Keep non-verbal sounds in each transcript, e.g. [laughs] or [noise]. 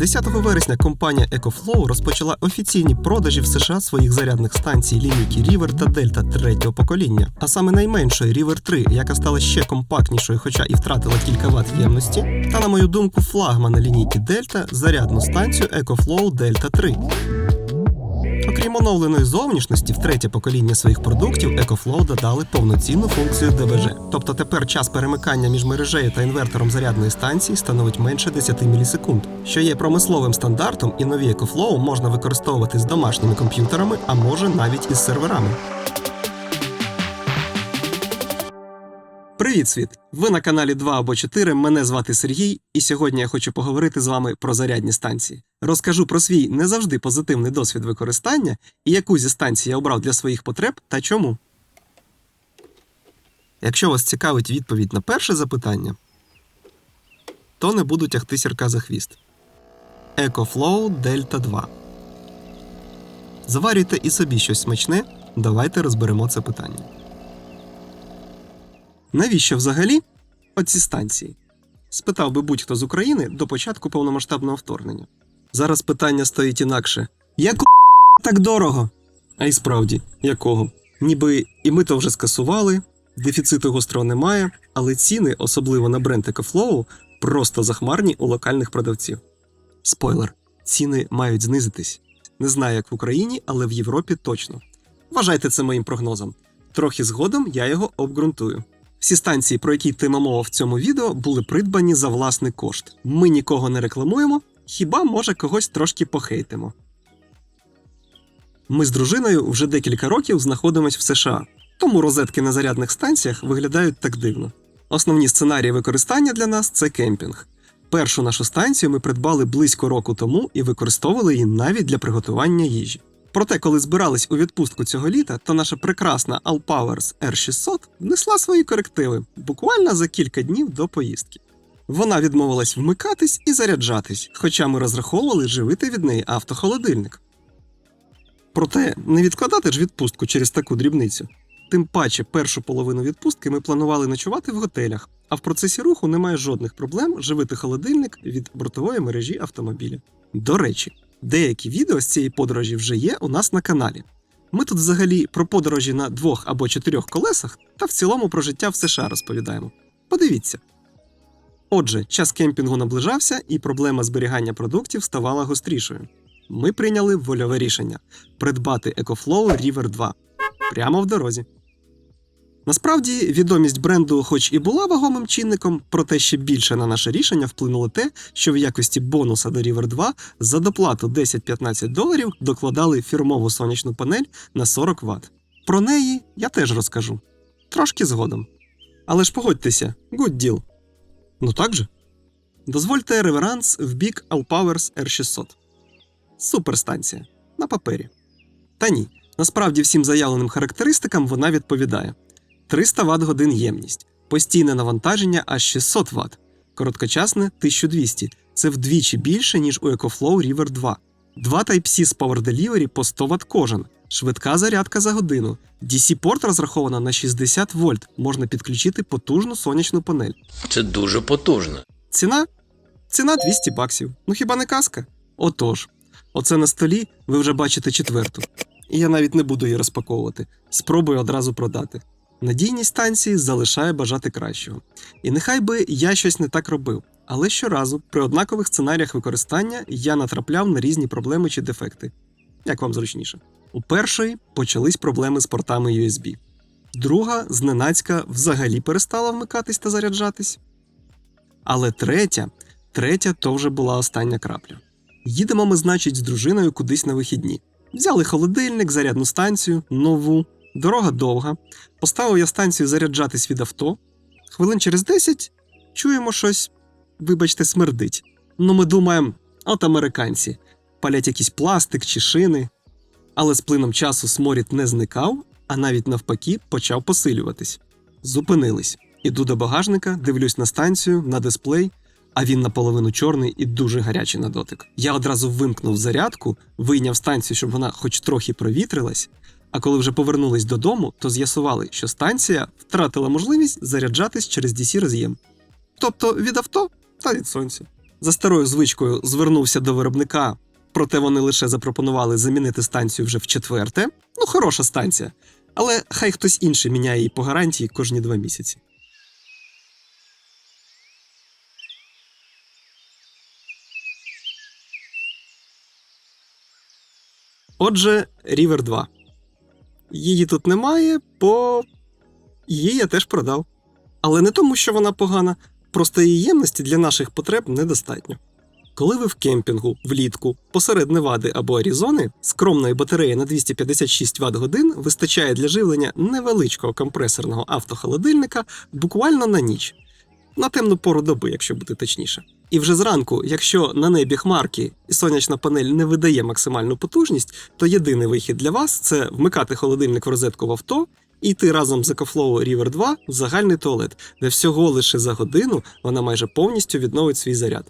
10 вересня компанія EcoFlow розпочала офіційні продажі в США своїх зарядних станцій лінійки River та Delta третього покоління, а саме найменшої River 3, яка стала ще компактнішою, хоча і втратила кілька ват ємності, та, на мою думку, флагмана лінійки Delta зарядну станцію EcoFlow Delta 3. Окрім оновленої зовнішності, в третє покоління своїх продуктів EcoFlow додали повноцінну функцію ДБЖ. Тобто тепер час перемикання між мережею та інвертором зарядної станції становить менше 10 мілісекунд, що є промисловим стандартом, і нові EcoFlow можна використовувати з домашніми комп'ютерами, а може навіть із серверами. Привіт, світ! Ви на каналі 2 або 4. Мене звати Сергій, і сьогодні я хочу поговорити з вами про зарядні станції. Розкажу про свій не завжди позитивний досвід використання і яку зі станцій я обрав для своїх потреб та чому. Якщо вас цікавить відповідь на перше запитання, то не буду тягти сірка за хвіст. EcoFlow Delta 2. Заварюйте і собі щось смачне. Давайте розберемо це питання. Навіщо взагалі оці станції? Спитав би будь-хто з України до початку повномасштабного вторгнення. Зараз питання стоїть інакше: Яку [laughs] так дорого? А й справді, якого? Ніби і ми то вже скасували, дефіциту гострого немає, але ціни, особливо на бренд EcoFlow, просто захмарні у локальних продавців. Спойлер: ціни мають знизитись. Не знаю, як в Україні, але в Європі точно. Вважайте це моїм прогнозом. Трохи згодом я його обґрунтую. Всі станції, про які йтиме мова в цьому відео, були придбані за власний кошт. Ми нікого не рекламуємо, хіба може когось трошки похейтимо. Ми з дружиною вже декілька років знаходимось в США, тому розетки на зарядних станціях виглядають так дивно. Основні сценарії використання для нас це кемпінг. Першу нашу станцію ми придбали близько року тому і використовували її навіть для приготування їжі. Проте, коли збирались у відпустку цього літа, то наша прекрасна Allpowers R600 внесла свої корективи буквально за кілька днів до поїздки. Вона відмовилась вмикатись і заряджатись, хоча ми розраховували живити від неї автохолодильник. Проте не відкладати ж відпустку через таку дрібницю. Тим паче, першу половину відпустки ми планували ночувати в готелях, а в процесі руху немає жодних проблем живити холодильник від бортової мережі автомобіля. До речі, деякі відео з цієї подорожі вже є у нас на каналі. Ми тут взагалі про подорожі на двох або чотирьох колесах та в цілому про життя в США розповідаємо. Подивіться. Отже, час кемпінгу наближався, і проблема зберігання продуктів ставала гострішою. Ми прийняли вольове рішення придбати EcoFlow River 2 прямо в дорозі. Насправді, відомість бренду, хоч і була вагомим чинником, проте ще більше на наше рішення вплинуло те, що в якості бонуса до River 2 за доплату 10-15 доларів докладали фірмову сонячну панель на 40 Вт. Про неї я теж розкажу. Трошки згодом. Але ж погодьтеся, good deal. Ну так же? Дозвольте реверанс в бік Allpowers R600. Суперстанція. На папері. Та ні, насправді всім заявленим характеристикам вона відповідає. 300 Вт годин ємність, постійне навантаження аж 600 Вт, короткочасне 1200. Це вдвічі більше, ніж у EcoFlow River 2. Два Type-C з Power Delivery по 100 Вт кожен, швидка зарядка за годину. DC-порт розрахована на 60 вольт, можна підключити потужну сонячну панель. Це дуже потужно. Ціна? Ціна 200 баксів. Ну хіба не казка? Отож, оце на столі ви вже бачите четверту. І я навіть не буду її розпаковувати. Спробую одразу продати. Надійність станції залишає бажати кращого. І нехай би я щось не так робив, але щоразу при однакових сценаріях використання я натрапляв на різні проблеми чи дефекти. Як вам зручніше? У першої почались проблеми з портами USB. Друга зненацька взагалі перестала вмикатись та заряджатись. Але третя, третя то вже була остання крапля. Їдемо ми, значить, з дружиною кудись на вихідні. Взяли холодильник, зарядну станцію, нову. Дорога довга. Поставив я станцію заряджатись від авто. Хвилин через 10 чуємо щось, вибачте, смердить. Ну, ми думаємо, от американці, палять якийсь пластик чи шини. Але з плином часу сморід не зникав, а навіть навпаки почав посилюватись. Зупинились. Іду до багажника, дивлюсь на станцію, на дисплей, а він наполовину чорний і дуже гарячий на дотик. Я одразу вимкнув зарядку, вийняв станцію, щоб вона хоч трохи провітрилась. А коли вже повернулись додому, то з'ясували, що станція втратила можливість заряджатись через DC роз'єм. Тобто від авто та від сонця. За старою звичкою звернувся до виробника, проте вони лише запропонували замінити станцію вже в четверте. Ну, хороша станція. Але хай хтось інший міняє її по гарантії кожні два місяці. Отже, River 2. Її тут немає, бо її я теж продав. Але не тому, що вона погана, просто її ємності для наших потреб недостатньо. Коли ви в кемпінгу влітку посеред Невади або Арізони, скромної батареї на 256 Вт годин вистачає для живлення невеличкого компресорного автохолодильника буквально на ніч, на темну пору доби, якщо бути точніше. І вже зранку, якщо на небі хмарки і сонячна панель не видає максимальну потужність, то єдиний вихід для вас це вмикати холодильник в розетку в авто і йти разом з EcoFlow River 2 в загальний туалет, де всього лише за годину вона майже повністю відновить свій заряд.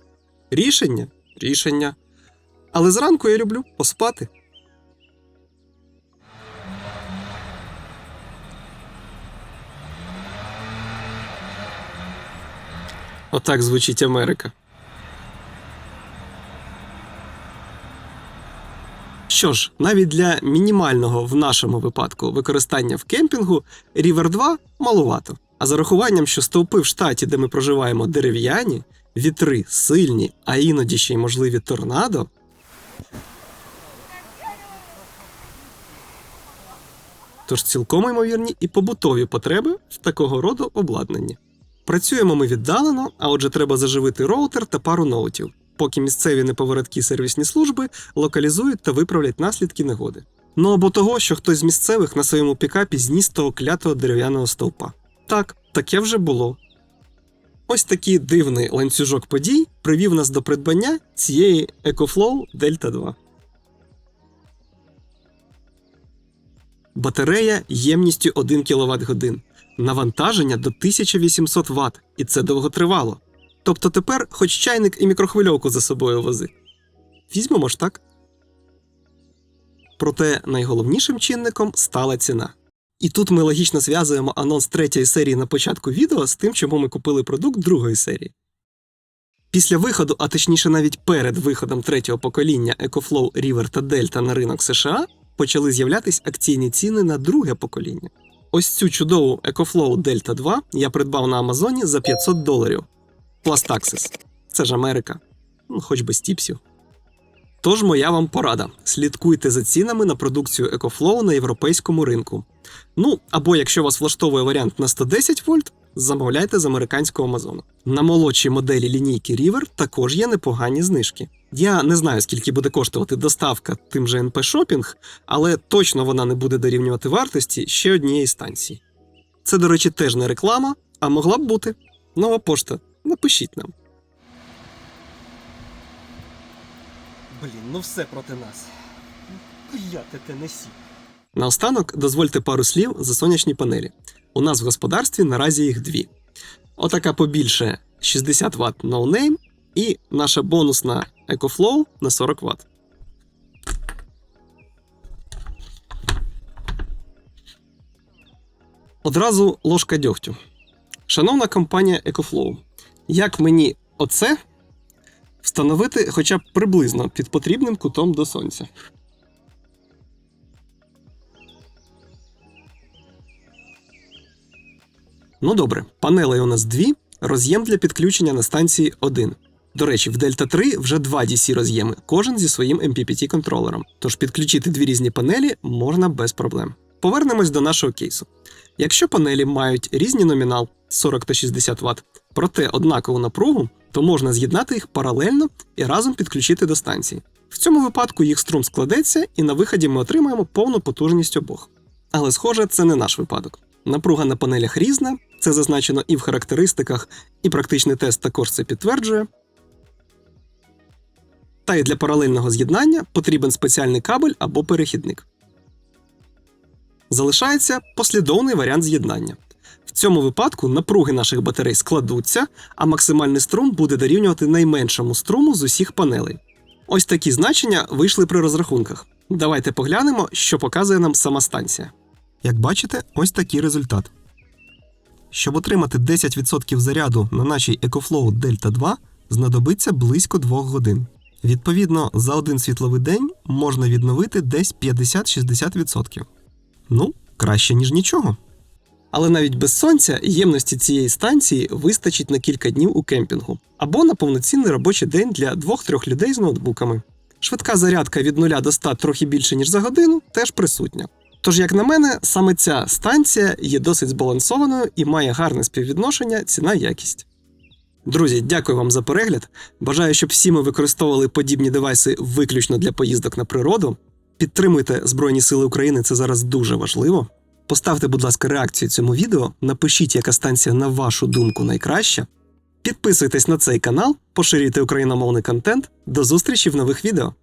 Рішення? Рішення. Але зранку я люблю поспати. Отак звучить Америка. Що ж, навіть для мінімального в нашому випадку використання в кемпінгу River 2 малувато. А за рахуванням, що стовпи в штаті, де ми проживаємо, дерев'яні, вітри сильні, а іноді ще й можливі торнадо. Тож цілком ймовірні і побутові потреби в такого роду обладнанні. Працюємо ми віддалено, а отже, треба заживити роутер та пару ноутів, поки місцеві неповороткі сервісні служби локалізують та виправлять наслідки негоди. Ну або того, що хтось з місцевих на своєму пікапі зніс того клятого дерев'яного стовпа. Так, таке вже було. Ось такий дивний ланцюжок подій привів нас до придбання цієї EcoFlow Delta 2. Батарея ємністю 1 кВт годин. Навантаження до 1800 Вт, і це довготривало. Тобто тепер хоч чайник і мікрохвильовку за собою вози. Візьмемо ж так. Проте найголовнішим чинником стала ціна. І тут ми логічно зв'язуємо анонс третьої серії на початку відео з тим, чому ми купили продукт другої серії. Після виходу, а точніше навіть перед виходом третього покоління EcoFlow River та Delta на ринок США почали з'являтись акційні ціни на друге покоління. Ось цю чудову EcoFlow Delta 2 я придбав на Амазоні за 500 доларів. Taxes. Це ж Америка. Ну, хоч би стіпсів. Тож моя вам порада: слідкуйте за цінами на продукцію EcoFlow на європейському ринку. Ну, або якщо вас влаштовує варіант на 110 вольт, замовляйте з американського Амазону. На молодшій моделі лінійки River також є непогані знижки. Я не знаю, скільки буде коштувати доставка тим же NP Shopping, але точно вона не буде дорівнювати вартості ще однієї станції. Це, до речі, теж не реклама, а могла б бути. Нова пошта. Напишіть нам. Блін, ну все проти нас. Я те несі. Наостанок дозвольте пару слів за сонячні панелі. У нас в господарстві наразі їх дві. Отака побільше 60 Вт No Name і наша бонусна EcoFlow на 40 Вт. Одразу ложка дьогтю. Шановна компанія EcoFlow, як мені оце встановити хоча б приблизно під потрібним кутом до сонця? Ну добре, панелей у нас дві, роз'єм для підключення на станції один. До речі, в Delta 3 вже два DC роз'єми, кожен зі своїм MPPT контролером. Тож підключити дві різні панелі можна без проблем. Повернемось до нашого кейсу. Якщо панелі мають різний номінал 40 та 60 Вт, проте однакову напругу, то можна з'єднати їх паралельно і разом підключити до станції. В цьому випадку їх струм складеться, і на виході ми отримаємо повну потужність обох. Але, схоже, це не наш випадок. Напруга на панелях різна, це зазначено і в характеристиках, і практичний тест також це підтверджує. Та й для паралельного з'єднання потрібен спеціальний кабель або перехідник. Залишається послідовний варіант з'єднання. В цьому випадку напруги наших батарей складуться, а максимальний струм буде дорівнювати найменшому струму з усіх панелей. Ось такі значення вийшли при розрахунках. Давайте поглянемо, що показує нам сама станція. Як бачите, ось такий результат. Щоб отримати 10% заряду на нашій EcoFlow Delta 2, знадобиться близько 2 годин. Відповідно, за один світловий день можна відновити десь 50-60%. Ну, краще, ніж нічого. Але навіть без сонця ємності цієї станції вистачить на кілька днів у кемпінгу або на повноцінний робочий день для 2-3 людей з ноутбуками. Швидка зарядка від 0 до 100 трохи більше, ніж за годину, теж присутня. Тож, як на мене, саме ця станція є досить збалансованою і має гарне співвідношення ціна-якість. Друзі, дякую вам за перегляд. Бажаю, щоб всі ми використовували подібні девайси виключно для поїздок на природу. Підтримуйте Збройні Сили України, це зараз дуже важливо. Поставте, будь ласка, реакцію цьому відео, напишіть, яка станція, на вашу думку, найкраща. Підписуйтесь на цей канал, поширюйте україномовний контент. До зустрічі в нових відео.